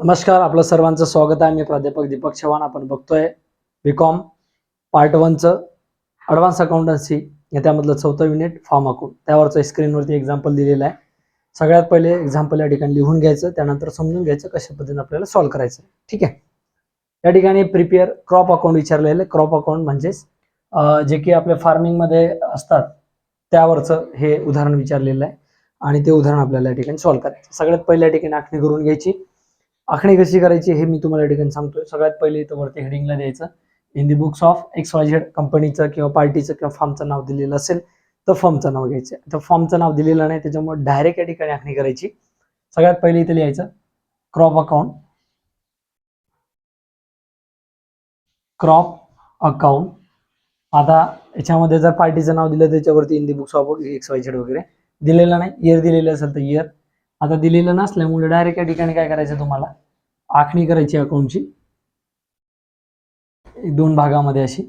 नमस्कार आपलं सर्वांचं स्वागत आहे. मी प्राध्यापक दीपक चव्हाण. आपण बघतोय बी कॉम पार्ट वनचं ॲडव्हान्स अकाउंटन्सी या त्यामधलं चौथं युनिट फॉर्म अकाउंट त्यावरचं स्क्रीनवरती एक्झाम्पल दिलेलं आहे. सगळ्यात पहिले एक्झाम्पल या ठिकाणी लिहून घ्यायचं. त्यानंतर समजून घ्यायचं कशा पद्धतीने आपल्याला सॉल्व्ह करायचं. ठीक आहे? या ठिकाणी प्रिपेअर क्रॉप अकाउंट विचारलेलं क्रॉप अकाउंट म्हणजेच जे की आपल्या फार्मिंगमध्ये असतात. त्यावरचं हे उदाहरण विचारलेलं आहे. आणि ते उदाहरण आपल्याला या ठिकाणी सॉल्व्ह करायचं सगळ्यात पहिल्या ठिकाणी आखणी करून घ्यायची. आखणी कशी करायची हे मी तुम्हाला ठिकाणी सांगतोय. सगळ्यात पहिले इथं वरती हेडिंगला द्यायचं. In the books of X Y Z कंपनीचं किंवा पार्टीचं किंवा फॉर्मचं नाव दिलेलं असेल तर फॉर्मचं नाव घ्यायचं. तर फॉर्मचं नाव दिलेलं नाही त्याच्यामुळे डायरेक्ट या ठिकाणी आखणी करायची. सगळ्यात पहिले इथे लिहायचं क्रॉप अकाउंट क्रॉप अकाउंट आता याच्यामध्ये जर पार्टीचं नाव दिलं त्याच्यावरती in the books of X Y Z वगैरे दिलेलं नाही. इयर दिलेलं असेल तर इयर आता दिलेलं नसल्यामुळे डायरेक्ट या ठिकाणी काय करायचं तुम्हाला? आखणी करायची अकाउंटची दोन भागामध्ये अशी.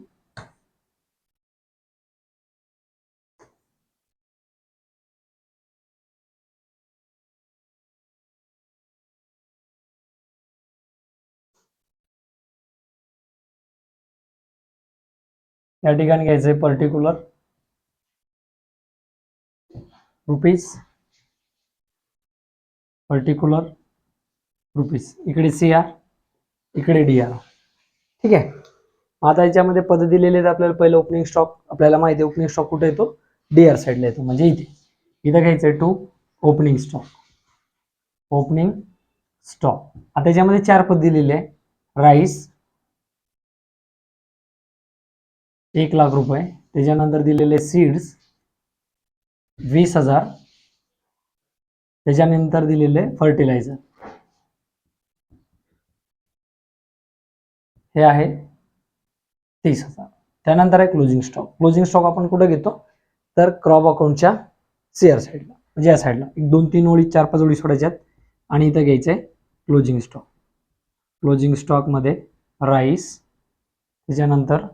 या ठिकाणी घ्यायचंय पर्टिक्युलर रुपीज पर्टिक्युलर रुपीज इकडे सी आर इकडे डी आर ठीक आहे? आता याच्यामध्ये पद दिलेले आहेत आपल्याला पहिलं ओपनिंग स्टॉक आपल्याला माहिती आहे ओपनिंग स्टॉक कुठे येतो? डी आर साईडला येतो. म्हणजे इथे. इथं घ्यायचं आहे to opening stock opening stock आता याच्यामध्ये चार पद दिलेले आहे. राईस एक लाख रुपये. त्याच्यानंतर दिलेले सीड्स वीस हजार. त्याच्यानंतर दिलेले फर्टिलायझर हे आहे तीस हजार. त्यानंतर आहे क्लोजिंग स्टॉक क्लोजिंग स्टॉक आपण कुठे घेतो? तर क्रॉप अकाउंटच्या सीआर साईडला म्हणजे या साईडला एक दोन तीन ओळी चार पाच ओळी आहेत. आणि इथं घ्यायचं आहे क्लोजिंग स्टॉक क्लोजिंग स्टॉकमध्ये राईस त्याच्यानंतर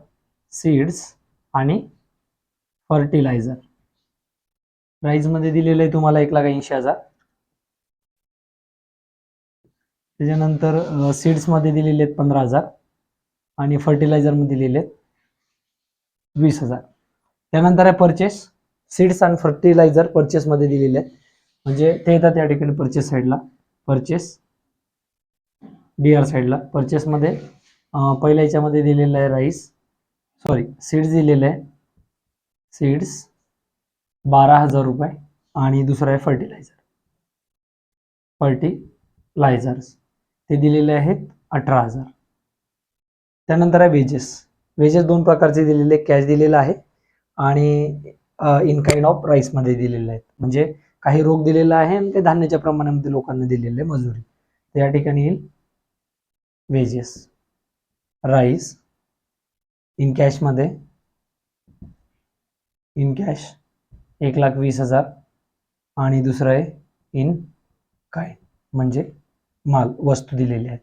सीड्स आणि फर्टिलायझर राईसमध्ये दिलेलं आहे तुम्हाला एक लाख ऐंशी हजार. त्याच्यानंतर सीड्समध्ये दिलेले आहेत पंधरा हजार. आणि फर्टिलायझरमध्ये दिलेले आहेत. वीस हजार. त्यानंतर आहे परचेस सीड्स आणि फर्टिलायझर परचेसमध्ये दिलेले आहेत. म्हणजे ते येतात या ठिकाणी परचेस साईडला परचेस डी आर साईडला परचेसमध्ये पहिल्या याच्यामध्ये दिलेलं आहे राईस सॉरी सीड्स दिलेलं आहे. सीड्स बारा हजार रुपये. आणि दुसरं आहे फर्टिलायझर फर्टिलायझर्स ते दिलेले आहेत अठरा हजार. त्यानंतर आहे वेजेस वेजेस दोन प्रकारचे दिलेले कॅश दिलेलं आहे आणि इन काइंड ऑफ राईसमध्ये दिलेले आहेत. म्हणजे काही रोग दिलेला आहे आणि ते धान्याच्या प्रमाणामध्ये लोकांना दिलेले आहे मजुरी. तर या ठिकाणी येईल वेजेस राईस इन कॅशमध्ये इन कॅश एक लाख वीस हजार आणि दुसरं आहे इन काय म्हणजे माल वस्तू दिलेली आहेत.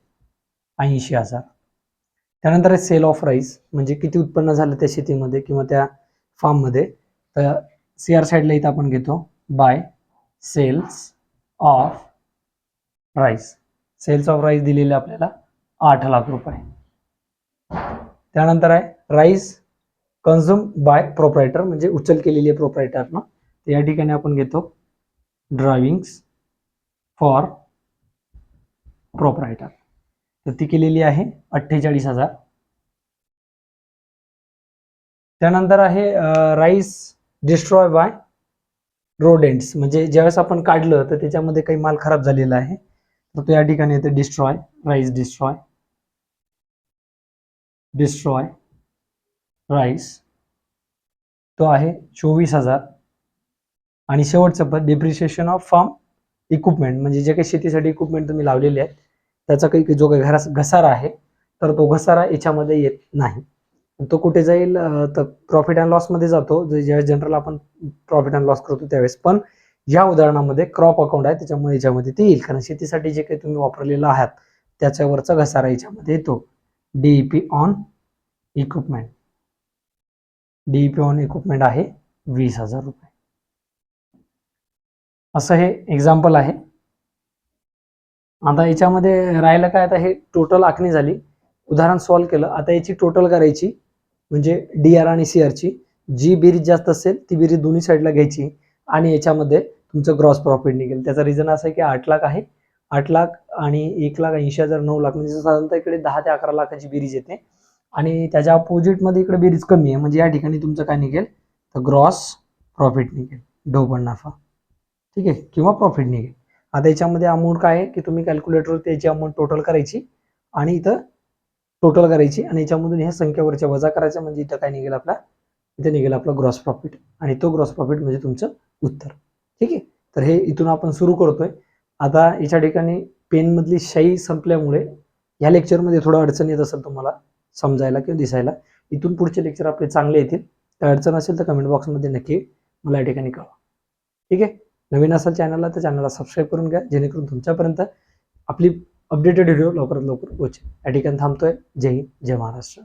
ऐंशी हजार. त्यानंतर आहे सेल ऑफ राईस म्हणजे किती उत्पन्न झालं त्या शेतीमध्ये किंवा त्या फार्ममध्ये तर सी आर साईडला इथं आपण घेतो. By sales of rice sales of rice दिलेले आपल्याला आठ लाख रुपये. त्यानंतर आहे राईस कन्झ्युम बाय प्रोप्रायटर म्हणजे उचल केलेली आहे प्रोप्रायटरनं तर या ठिकाणी आपण घेतो ड्रायविंग्स फॉर प्रोप्रायटर तर ती केलेली आहे अठ्ठेचाळीस हजार. त्यानंतर आहे राईस डिस्ट्रॉय बाय रोडेंट्स म्हणजे ज्यावेळेस आपण काढलं तर त्याच्यामध्ये काही माल खराब झालेला आहे. तर तो या ठिकाणी येते destroy rice destroy destroy rice तो आहे चोवीस हजार. आणि शेवटचं पद डिप्रिशिएशन ऑफ फार्म इक्विपमेंट म्हणजे जे काही शेतीसाठी इक्विपमेंट तुम्ही लावलेले आहेत त्याचा काही जो काही घरा घसारा आहे तर तो घसारा याच्यामध्ये येत नाही. तो कुठे जाईल तर प्रॉफिट अँड लॉसमध्ये जातो. ज्यावेळेस जनरल आपण प्रॉफिट अँड लॉस करतो त्यावेळेस. पण या उदाहरणामध्ये क्रॉप अकाउंट आहे त्याच्यामुळे याच्यामध्ये ते येईल. कारण शेतीसाठी जे काही तुम्ही वापरलेलं आहात त्याच्यावरचा घसारा याच्यामध्ये येतो. DEP on equipment DEP on equipment आहे वीस हजार रुपये. असं हे एक्झाम्पल आहे. आता याच्यामध्ये राहिलं काय? आता हे टोटल आखणी झाली. उदाहरण सॉल्व्ह केलं. आता याची टोटल करायची म्हणजे डी आर आणि सी आरची जी बेरीज जास्त असेल ती बेरीज दोन्ही साईडला घ्यायची आणि याच्यामध्ये तुमचं ग्रॉस प्रॉफिट निघेल. त्याचा रिझन असं आहे की आठ लाख आहे. आठ लाख आणि एक लाख ऐंशी हजार नऊ लाख म्हणजे साधारणतः इकडे दहा ते अकरा लाखाची बेरीज येते. आणि त्याच्या अपोजिटमध्ये इकडे बेरीज कमी आहे. म्हणजे या ठिकाणी तुमचं काय निघेल? तर ग्रॉस प्रॉफिट निघेल. ढोबळ नफा. ठीक आहे? किंवा प्रॉफिट निघेल. आता याच्यामध्ये अमाऊंट काय आहे की तुम्ही कॅल्क्युलेटरवर त्याची अमाऊंट टोटल करायची आणि इथं टोटल करायची आणि याच्यामधून ह्या संख्येवरच्या वजा करायच्या म्हणजे इथं काय निघेल आपला? इथं निघेल आपला ग्रॉस प्रॉफिट आणि तो ग्रॉस प्रॉफिट म्हणजे तुमचं उत्तर. ठीक आहे? तर हे इथून आपण सुरू करतोय. आता याच्या ठिकाणी पेनमधली शाई संपल्यामुळे ह्या लेक्चरमध्ये थोडं अडचण येत असेल तुम्हाला समजायला किंवा दिसायला इथून पुढचे लेक्चर आपले चांगले येतील. तर अडचण असेल तर कमेंट बॉक्समध्ये नक्की मला या ठिकाणी कळवा. ठीक आहे? नवीन असाल चॅनलला तर चॅनलला सबस्क्राईब करून घ्या. जेणेकरून तुमच्यापर्यंत आपली अपडेटेड व्हिडिओ लवकरात लवकर पोहोचेल. या ठिकाणी थांबतोय. जय हिंद जय महाराष्ट्र.